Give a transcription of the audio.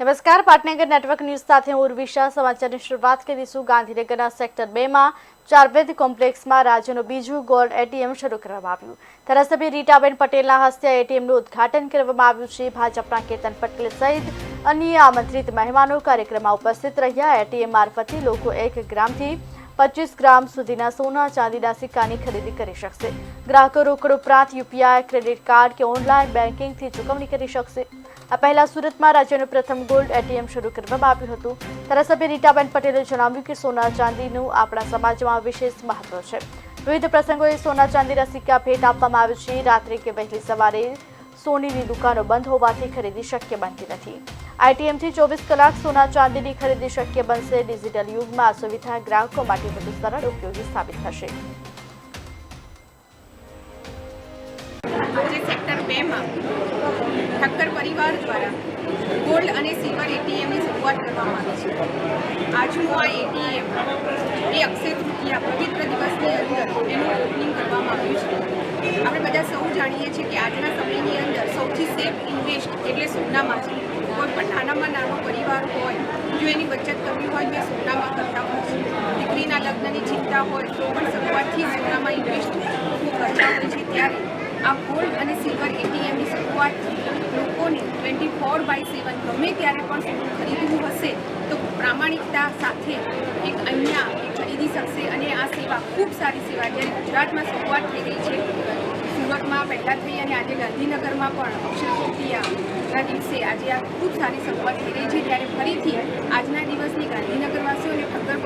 નમસ્કાર, પાટનગર network news સાથે હું ઉર્વિશા. સમાચારની શરૂઆત કરીશું ગાંધીનગરના સેક્ટર બેમાં ચારવેદ કોમ્પ્લેક્સમાં રાજ્યનું બીજું ગોલ્ડ એટીએમ શરૂ કરવામાં આવ્યું. ધારાસભ્ય રીટાબેન પટેલના હસ્તે એટીએમનું ઉદ્ઘાટન કરવામાં આવ્યું છે. ભાજપના કેતન પટેલ સહિત અન્ય આમંત્રિત મહેમાનો કાર્યક્રમમાં ઉપસ્થિત રહ્યા. એટીએમ મારફતે લોકો એક ગ્રામથી પચીસ ગ્રામ સુધીના સોના ચાંદીના સિક્કાની ખરીદી કરી શકશે. ગ્રાહકો રોકડ ઉપરાંત યુપીઆઈ ક્રેડિટ કાર્ડ કે ઓનલાઈન બેન્કિંગથી ચૂકવણી કરી શકશે. આ પહેલા સુરતમાં રાજ્યનું પ્રથમ ગોલ્ડ એટીએમ શરૂ કરવામાં આવ્યું હતું. ધારાસભ્ય રીટાબેન પટેલે જણાવ્યું કે સોના ચાંદીનું આપણા સમાજમાં વિશેષ મહત્વ છે. વિવિધ પ્રસંગોએ સોના ચાંદીના સિક્કા ભેટ આપવામાં આવે છે. રાત્રે કે વહેલી સવારે સોનીની દુકાનો બંધ હોવાથી ખરીદી શક્ય બનતી નથી. આઈટીએમથી ચોવીસ કલાક સોના ચાંદીની ખરીદી શક્ય બનશે. ડિજિટલ યુગમાં આ સુવિધા ગ્રાહકો માટે વધુ સરળ ઉપયોગી સાબિત થશે. સેક્ટર બેમાં ઠક્કર પરિવાર દ્વારા ગોલ્ડ અને સિલ્વર એટીએમની શરૂઆત કરવામાં આવી છે. આજનું આ એટીએમ એ અક્ષય તૃતીયા, પવિત્ર દિવસની અંદર એનું ઓપનિંગ કરવામાં આવ્યું છે. આપણે બધા સૌ જાણીએ છીએ કે આજના સમયની અંદર સૌથી સેફ ઇન્વેસ્ટ એટલે સોનામાં છે. કોઈ પણ નાનામાં નાનો પરિવાર હોય, જો એની બચત કરવી હોય તો એ સોનામાં કરતા હોય. છે દીકરીના લગ્નની ચિંતા હોય, તો પણ શરૂઆતથી સોનામાં ઇન્વેસ્ટ કરતા હોય છે ત્યારે. આ ગોલ્ડ અને સિલ્વર એટીએમની શરૂઆતથી લોકોને ટ્વેન્ટી ફોર બાય સેવન ગમે ત્યારે પણ સોનું ખરીદવું હશે, તો પ્રામાણિકતા સાથે એક અહીંયા ખરીદી શકશે અને આ સેવા ખૂબ સારી સેવા જ્યારે ગુજરાતમાં શરૂઆત થઈ રહી છે. સુરતમાં પહેલાં થઈ અને આજે ગાંધીનગરમાં પણ અક્ષય તૃતીયાના દિવસે આજે આ ખૂબ સારી શરૂઆત થઈ રહી છે ત્યારે ફરીથી આજના દિવસની ગાંધીનગરવાસીઓ અને ઠક્કર